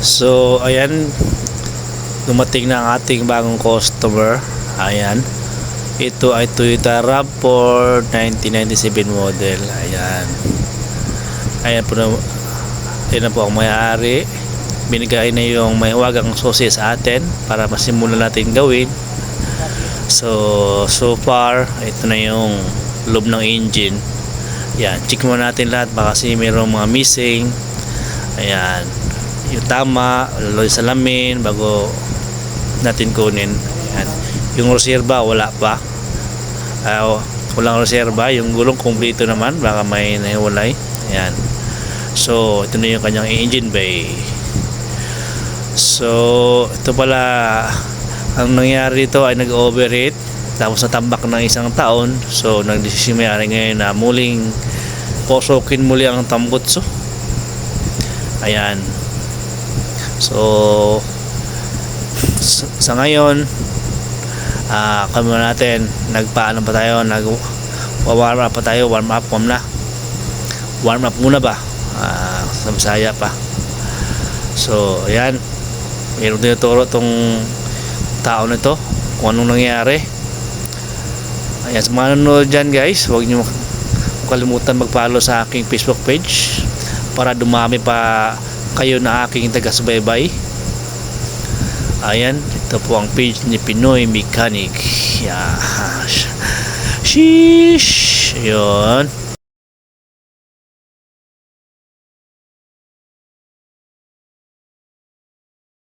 So, ayan. Dumating na ang ating bagong customer. Ayan. Ito ay Toyota RAV4 1997 model. Ayan. Ayan po na. Ayan po ang may-ari. Binigay na yung may wagang susi sa atin para masimulan natin gawin. So, so far, ito na yung loob ng engine. Yan, check muna natin lahat baka kasi mayroong mga missing. Ayan, yung tama, lalo yung salamin bago natin kunin. Ayan. Yung reserva wala pa. Ah, walang reserva, yung gulong kumpleto naman, baka may nahiwalay. Ayan. So, ito na yung kanyang engine bay. So, ito pala ang nangyari dito ay nag-overheat tapos natambak ng isang taon so nagdesisyon may-ari ngayon na muling posokin muli ang tambutso ayan so sa, ngayon ah kami natin nagpaano pa tayo nag warm up pa tayo warm up warm na. Warm up muna ba? Ah, sa Bisaya pa. So ayan. Mayroon tinuturo tong tao na to kung anong nangyari. Ayan sa mga nanonood dyan guys huwag nyo kalimutan mag-follow sa aking Facebook page para dumami pa kayo na aking taga-subaybay. Ayan ito po ang page ni Pinoy Mechanic. Yeah. sheesh. Yun